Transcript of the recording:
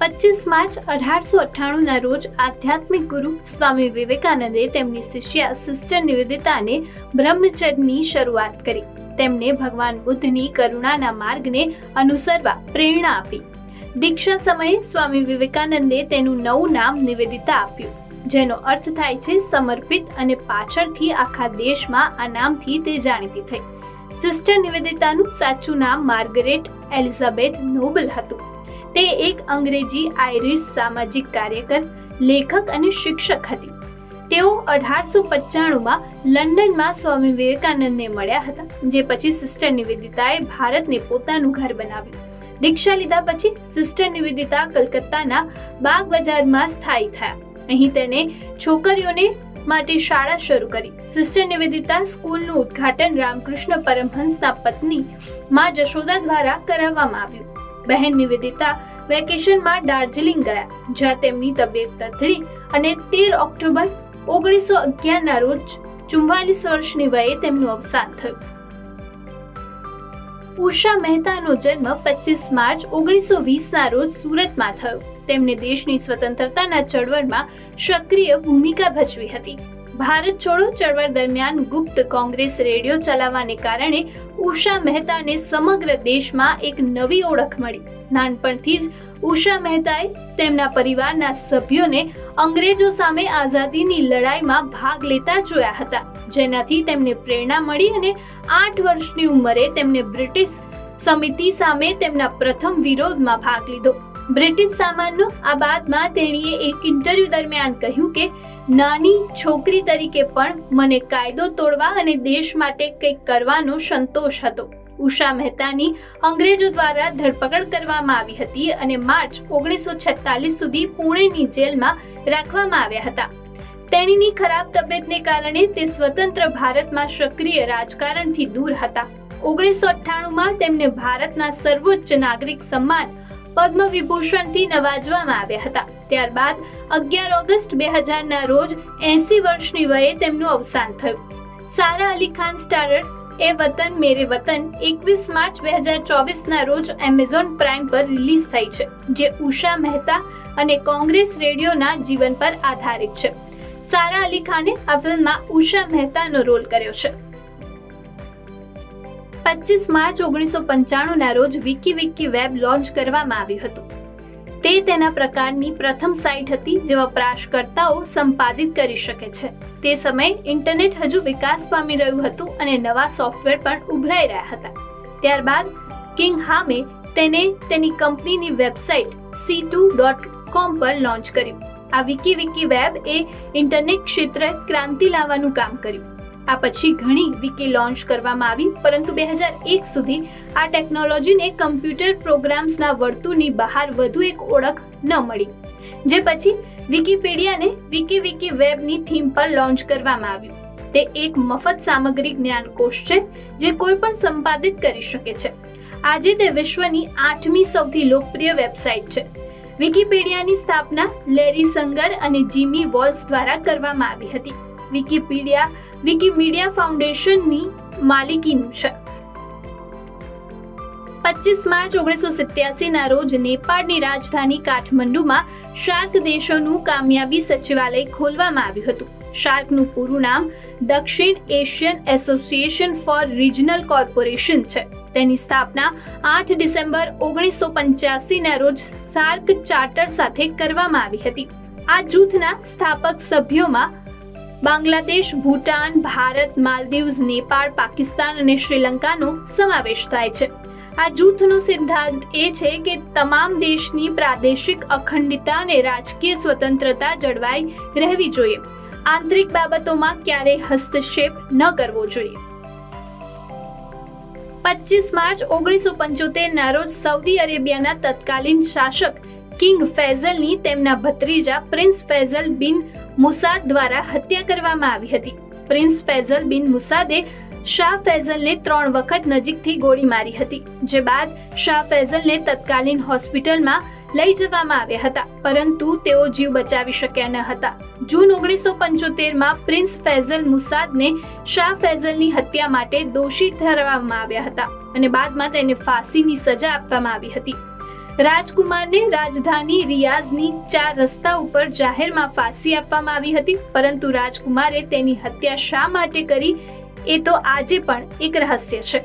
પચીસ માર્ચ અઢારસો અઠ્ઠાણુંના રોજ આધ્યાત્મિક ગુરુ સ્વામી વિવેકાનંદે તેમની શિષ્યા સિસ્ટર નિવેદિતાને બ્રહ્મચર્યની શરૂઆત કરી. તેમને ભગવાન બુદ્ધની કરુણાના માર્ગને અનુસરવા પ્રેરણા આપી. દીક્ષા સમયે સ્વામી વિવેકાનંદે તેનું નવું નામ નિવેદિતા આપ્યું, જેનો અર્થ થાય છે સમર્પિત અને પાછળથી આખા દેશમાં આ નામથી તે જાણીતી થઈ. સિસ્ટર નિવેદિતાનું સાચું નામ માર્ગરેટ એલિઝાબેથ નોબલ હતું. તે એક અંગ્રેજી આયરિશ સામાજિક કાર્યકર, લેખક અને શિક્ષક હતી. તેઓ અઢારસો પંચાણુંમાં લંડનમાં સ્વામી વિવેકાનંદને મળ્યા હતા, જે પછી સિસ્ટર નિવેદિતાએ ભારતને પોતાનું ઘર બનાવ્યું. દીક્ષા લીધા પછી સિસ્ટર નિવેદિતા કલકત્તાના બાગ બજારમાં સ્થાયી થયા. અહીં તેને છોકરીઓને માટે શાળા શરૂ કરી. સિસ્ટર નિવેદિતા સ્કૂલનું ઉદ્ઘાટન રામકૃષ્ણ પરમહંસના પત્ની માં જશોદા દ્વારા કરાવવામાં આવ્યું. બહેન નિવેદિતા વેકેશનમાં દાર્જિલિંગ ગયા, જ્યાં તેમની તબિયત તથડી અને તેર ઓક્ટોબર ઓગણીસો અગિયારના રોજ ચુમ્વાલીસ વર્ષની વયે તેમનું અવસાન થયું. ઉષા મહેતાનો જન્મ પચીસ માર્ચ ઓગણીસો વીસના રોજ સુરતમાં થયો. તેમણે દેશની સ્વતંત્રતાના ચળવળમાં સક્રિય ભૂમિકા ભજવી હતી. ભારત છોડો ચળવળ દરમિયાન ગુપ્ત કોંગ્રેસ રેડિયો ચલાવવાને કારણે ઉષા મહેતાને સમગ્ર દેશમાં એક નવી ઓળખ મળી. નાનપણથી જ ઉષા મહેતાએ તેમના પરિવારના સભ્યોને અંગ્રેજો સામે આઝાદીની લડાઈમાં ભાગ લેતા જોયા હતા, જેનાથી તેમને પ્રેરણા મળી અને આઠ વર્ષની ઉંમરે તેમને બ્રિટિશ સમિતિ સામે તેમના પ્રથમ વિરોધમાં ભાગ લીધો. બ્રિટિશ સામાનનો આ બાદમાં તેણીએ એક ઇન્ટરવ્યૂ દરમિયાન કહ્યું કે, નાની છોકરી તરીકે પણ મને કાયદો તોડવા અને દેશ માટે કંઈક કરવાનો સંતોષ હતો. ઉષા મહેતાની અંગ્રેજો દ્વારા ધરપકડ કરવામાં આવી હતી અને માર્ચ ઓગણીસો છેતાલીસ સુધી પુણેની જેલમાં રાખવામાં આવ્યા હતા. તેણીની ખરાબ તબિયતને કારણે તે સ્વતંત્ર ભારતમાં સક્રિય રાજકારણથી દૂર હતા. ઓગણીસો અઠ્ઠાણુંમાં તેમને ભારતના સર્વોચ્ચ નાગરિક સન્માન પદ્મ વિભૂષણથી નવાજવામાં આવ્યા હતા. ત્યારબાદ અગિયાર ઓગસ્ટ બે હજારના રોજ એસી વર્ષની વયે તેમનું અવસાન થયું. સારા અલી ખાન સ્ટારર, એ વતન મેરે વતન, એકવીસ માર્ચ બે હજાર ચોવીસના રોજ એમેઝોન પ્રાઇમ પર રિલીઝ થઈ છે, જે ઉષા મહેતા અને કોંગ્રેસ રેડિયોના જીવન પર આધારિત છે. સારા અલી ખાને આ ફિલ્મમાં ઉષા મહેતાનો રોલ કર્યો છે. પચીસ માર્ચ ઓગણીસો પંચાણુંના રોજ વિકી વિકી વેબ લોન્ચ કરવામાં આવ્યું હતું. તે તેના પ્રકારની પ્રથમ સાઇટ હતી જે વપરાશકર્તાઓ સંપાદિત કરી શકે છે. તે સમયે ઇન્ટરનેટ હજુ વિકાસ પામી રહ્યું હતું અને નવા સોફ્ટવેર પણ ઉભરાઈ રહ્યા હતા. ત્યારબાદ કિંગ હામે તેને તેની કંપનીની website C two dot com પર લોન્ચ કર્યું. આ વિકી વિકી વેબ એ ઇન્ટરનેટ ક્ષેત્રે ક્રાંતિ લાવવાનું કામ કર્યું. આ પછી ઘણી વિકી લોન્ચ કરવામાં આવી, પરંતુ બે હજાર એક સુધી આ ટેકનોલોજીને કમ્પ્યુટર પ્રોગ્રામ્સના વર્તુળની બહાર વધુ એક ઓળખ ન મળી. જે પછી વિકીપીડિયાને વિકી વિકી વેબની થીમ પર લોન્ચ કરવામાં આવ્યું. તે એક મફત સામગ્રી જ્ઞાનકોશ છે, જે કોઈ પણ સંપાદિત કરી શકે છે. આજે તે વિશ્વની આઠમી સૌથી લોકપ્રિય વેબસાઇટ છે. વિકીપીડિયાની સ્થાપના લેરી સંગર અને જીમી વોલ્સ દ્વારા કરવામાં આવી હતી. વિકીપીડિયા વિકીમીડિયા ફાઉન્ડેશનની માલિકીનું છે. પચીસ માર્ચ ઓગણીસો સિત્યાસીના રોજ નેપાળની રાજધાની કાઠમંડુમાં શાર્ક દેશોનું કામયાબી સચિવાલય ખોલવામાં આવ્યું હતું. શાર્કનું પૂરું નામ દક્ષિણ Asian Association for Regional Corporation છે. તેની સ્થાપના આઠ ડિસેમ્બર ઓગણીસો પંચ્યાસીના રોજ શાર્ક ચાર્ટર સાથે કરવામાં આવી હતી. આ જૂથના સ્થાપક સભ્યોમાં બાંગ્લાદેશ, ભૂટાન, ભારત, માલદીવ્સ, નેપાળ, પાકિસ્તાન અને શ્રીલંકાનો સમાવેશ થાય છે. આ જૂથનો સિદ્ધાંત એ છે કે તમામ દેશની પ્રાદેશિક અખંડિતતા અને રાજકીય સ્વતંત્રતા જળવાઈ રહેવી જોઈએ. આંતરિક બાબતોમાં ક્યારેય હસ્તક્ષેપ ન કરવો જોઈએ. પચીસ માર્ચ ઓગણીસો પંચોતેરના રોજ સાઉદી અરેબિયાના તત્કાલીન શાસક કિંગ ફૈઝલની તેમના ભત્રીજા પ્રિન્સ ફૈઝલ બિન મુસાદ દ્વારા હત્યા કરવામાં આવી હતી. પ્રિન્સ ફૈઝલ બિન મુસાદે શાહ ફૈઝલને ત્રણ વખત નજીકથી ગોળી મારી હતી, જે બાદ શાહ ફૈઝલને તત્કાલીન હોસ્પિટલમાં લઈ જવામાં આવ્યા હતા, પરંતુ તેઓ જીવ બચાવી શક્યા ન હતા. જૂન ઓગણીસો પંચોતેરમાં પ્રિન્સ ફૈઝલ મુસાદને શાહ ફૈઝલની હત્યા માટે દોષી ઠરવામાં આવ્યા હતા અને બાદમાં તેને ફાંસીની સજા આપવામાં આવી હતી. રાજકુમારને રાજધાની રિયાઝની ચાર રસ્તા ઉપર જાહેરમાં ફાંસી આપવામાં આવી હતી, પરંતુ રાજકુમારે તેની હત્યા શા માટે કરી એ તો આજે પણ એક રહસ્ય છે.